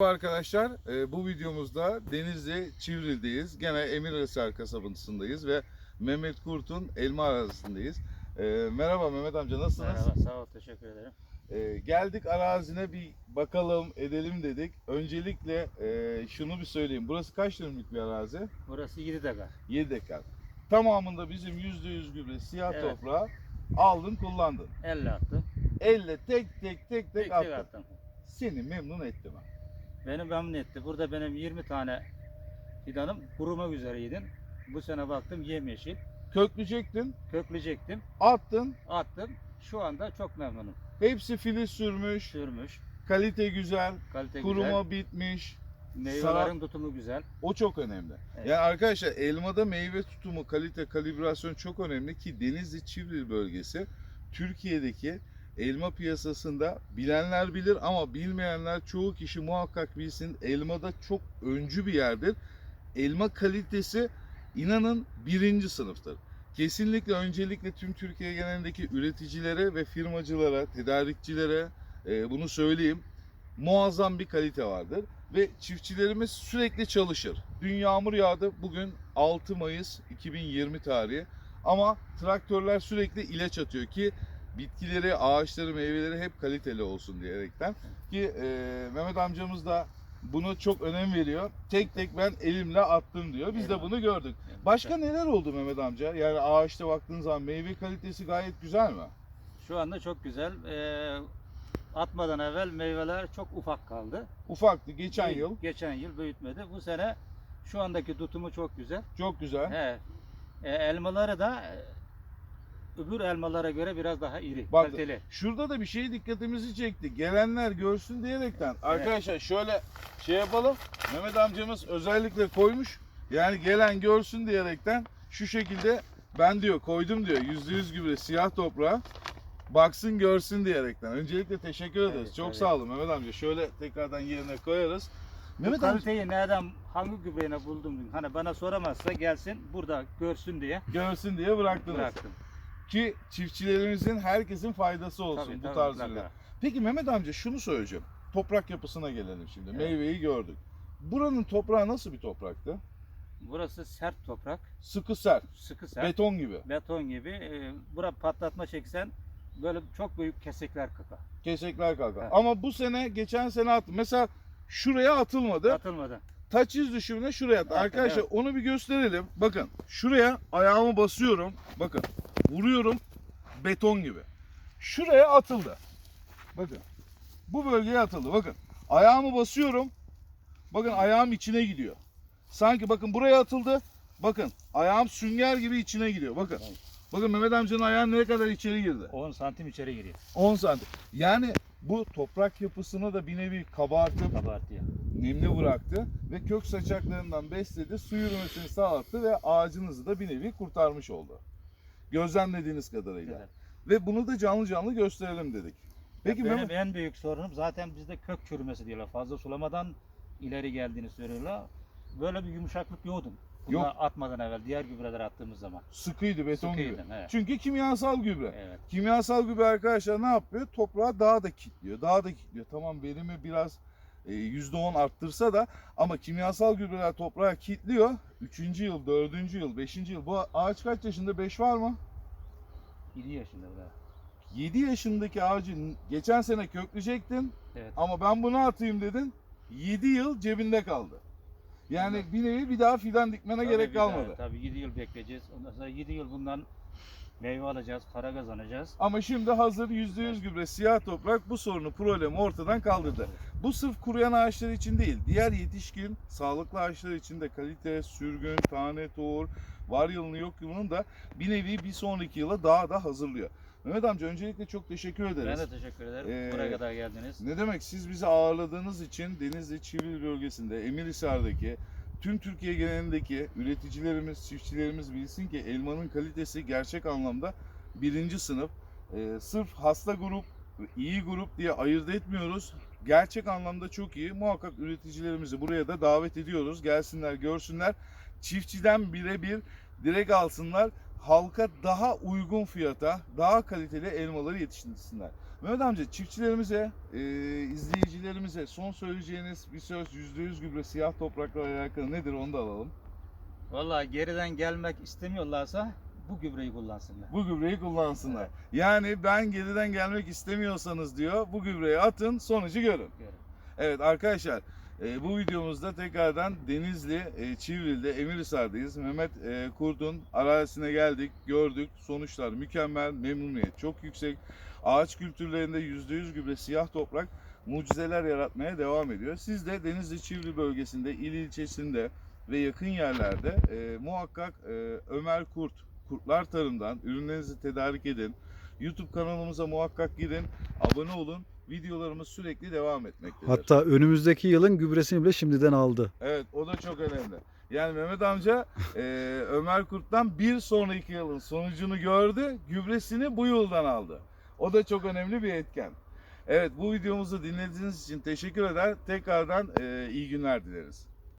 Arkadaşlar. Ee, bu videomuzda Denizli Çivril'deyiz. Gene Emirhisar kasabasındayız ve Mehmet Kurt'un elma arazisindeyz. Ee, merhaba Mehmet amca nasılsınız? Merhaba, sağ ol, teşekkür ederim. Ee, geldik arazine bir bakalım edelim dedik. Öncelikle e, şunu bir söyleyeyim. Burası kaç dönümlük bir arazi? Burası 7 dakika. 7 dekar. Tamamında bizim %100 gübre siyah Evet. toprağı aldın kullandın. 50 attım. Elle tek tek tek tek, Tek tek attın. attım. Seni memnun etti mi? Beni memnun etti. Burada benim 20 tane fidanım kurumak üzereydi. Bu sene baktım yemyeşil. Kökleyecektin, Kökleyecektim. attın. Attım. Şu anda çok memnunum. Hepsi filiz sürmüş. Sürmüş. Kalite güzel. Kalite Kuruma güzel. bitmiş. Meyvelerin tutumu güzel. O çok önemli. Evet. Yani arkadaşlar elmada meyve tutumu, kalite, kalibrasyon çok önemli ki Denizli Çivril bölgesi Türkiye'deki elma piyasasında bilenler bilir ama bilmeyenler çoğu kişi muhakkak bilsin. Elmada çok öncü bir yerdir. Elma kalitesi inanın birinci sınıftır. Kesinlikle öncelikle tüm Türkiye genelindeki üreticilere ve firmacılara, tedarikçilere e, bunu söyleyeyim. Muazzam bir kalite vardır ve çiftçilerimiz sürekli çalışır. Dün yağmur yağdı. Bugün 6 Mayıs 2020 tarihi. Ama traktörler sürekli ilaç atıyor ki bitkileri, ağaçları, meyveleri hep kaliteli olsun diyerekten. Ki e, Mehmet amcamız da bunu çok önem veriyor. Tek tek ben elimle attım diyor. Biz de bunu gördük. Başka neler oldu Mehmet amca? Yani ağaçta baktığın zaman meyve kalitesi gayet güzel mi? Şu anda çok güzel. Ee, atmadan evvel meyveler çok ufak kaldı. Ufaktı geçen yıl. Geçen yıl büyütmedi. Bu sene şu andaki tutumu çok güzel. Çok güzel. He. E, elmaları da öbür elmalara göre biraz daha iri, Bak- kaliteli. Şurada da bir şey dikkatimizi çekti. Gelenler görsün diyerekten. Arkadaşlar şöyle şey yapalım. Mehmet amcamız özellikle koymuş. Yani gelen görsün diyerekten şu şekilde ben diyor koydum diyor. Yüzde yüz gübre siyah toprağa. Baksın görsün diyerekten. Öncelikle teşekkür ederiz. Evet, Çok evet. sağ olun Mehmet amca. Şöyle tekrardan yerine koyarız. Bu Mehmet amca kaliteyi nereden, hangi gübreyle buldum? Hani bana soramazsa gelsin burada görsün diye görsün diye bıraktınız. bıraktım. Ki çiftçilerimizin herkesin faydası olsun Tabii, bu tabii, tarz ürünler. Peki Mehmet amca şunu söyleyeceğim. Toprak yapısına gelelim şimdi. Evet. Meyveyi gördük. Buranın toprağı nasıl bir topraktı? Burası sert toprak, Sıkı sert, sıkı sert, beton gibi. beton gibi. E, bura patlatma çeksen böyle çok büyük kesikler kaka. Kesekler kalkar. Evet. Ama bu sene, geçen sene attı. Mesela şuraya atılmadı. Atılmadı. Taç iz düşümüne şuraya attı. Evet, Arkadaşlar evet. onu bir gösterelim. Bakın şuraya ayağımı basıyorum. Bakın vuruyorum. Beton gibi. Şuraya atıldı. Bakın. Bu bölgeye atıldı. Bakın. Ayağımı basıyorum. Bakın ayağım içine gidiyor. Sanki bakın buraya atıldı. Bakın ayağım sünger gibi içine gidiyor. Bakın. Bakın Mehmet amcanın ayağı ne kadar içeri girdi. 10 santim içeri giriyor. 10 santim. Yani bu toprak yapısını da bir nevi kabartıp Kabartıyor. nemli bıraktı ve kök saçaklarından besledi, su yürümesini sağlattı ve ağacınızı da bir nevi kurtarmış oldu. Gözlemlediğiniz kadarıyla. Güzel. Ve bunu da canlı canlı gösterelim dedik. Peki Benim Mehmet, en büyük sorunum zaten bizde kök çürümesi diyorlar. Fazla sulamadan ileri geldiğini söylüyorlar. Böyle bir yumuşaklık yoktu. Bunlar Yok. atmadan evvel diğer gübreler attığımız zaman. sıkıydı beton gibi. Sıkıydı, evet. Çünkü kimyasal gübre. Evet. Kimyasal gübre arkadaşlar ne yapıyor? Toprağı daha da kilitliyor. Daha da kilitliyor. Tamam verimi biraz %10 arttırsa da ama kimyasal gübreler toprağı kilitliyor. 3. yıl, 4. yıl, 5. yıl. Bu ağaç kaç yaşında? 5 var mı? 7 yaşında bile. 7 yaşındaki ağacı geçen sene kökleyecektin Evet. ama ben bunu atayım dedin. 7 yıl cebinde kaldı. Yani Evet. bir nevi bir daha fidan dikmene Tabii gerek bir daha- kalmadı. Tabii 7 yıl bekleyeceğiz. Ondan sonra 7 yıl bundan meyve alacağız, para kazanacağız. Ama şimdi hazır %100 gübre siyah toprak bu sorunu problemi ortadan kaldırdı. Bu sırf kuruyan ağaçlar için değil, diğer yetişkin sağlıklı ağaçlar için de kalite, sürgün, tane, tohur, var yılını yok yılını da bir nevi bir sonraki yıla daha da hazırlıyor. Mehmet amca öncelikle çok teşekkür ederiz. Ben de teşekkür ederim. Ee, Buraya kadar geldiniz. Ne demek siz bizi ağırladığınız için Denizli Çivril bölgesinde Emirhisar'daki tüm Türkiye genelindeki üreticilerimiz, çiftçilerimiz bilsin ki elmanın kalitesi gerçek anlamda birinci sınıf. Ee, sırf hasta grup, iyi grup diye ayırt etmiyoruz. Gerçek anlamda çok iyi. Muhakkak üreticilerimizi buraya da davet ediyoruz. Gelsinler, görsünler. Çiftçiden birebir direkt alsınlar. Halka daha uygun fiyata, daha kaliteli elmaları yetiştirsinler. Mehmet amca çiftçilerimize, e, izleyicilerimize son söyleyeceğiniz bir söz %100 gübre siyah toprakla alakalı nedir onu da alalım. Vallahi geriden gelmek istemiyorlarsa bu gübreyi kullansınlar. Bu gübreyi kullansınlar. Yani ben geriden gelmek istemiyorsanız diyor bu gübreyi atın sonucu görün. Görün. Evet arkadaşlar e, bu videomuzda tekrardan Denizli e, Çivril'de Emirhisar'dayız. Mehmet e, Kurt'un arazisine geldik, gördük. Sonuçlar mükemmel, memnuniyet çok yüksek. Ağaç kültürlerinde %100 gübre siyah toprak mucizeler yaratmaya devam ediyor. Siz de Denizli Çivril bölgesinde, il ilçesinde ve yakın yerlerde e, muhakkak e, Ömer Kurt, Kurtlar Tarım'dan ürünlerinizi tedarik edin. YouTube kanalımıza muhakkak gidin, abone olun. Videolarımız sürekli devam etmektedir. Hatta önümüzdeki yılın gübresini bile şimdiden aldı. Evet o da çok önemli. Yani Mehmet amca e, Ömer Kurt'tan bir sonraki yılın sonucunu gördü. Gübresini bu yıldan aldı. O da çok önemli bir etken. Evet bu videomuzu dinlediğiniz için teşekkür eder. Tekrardan e, iyi günler dileriz.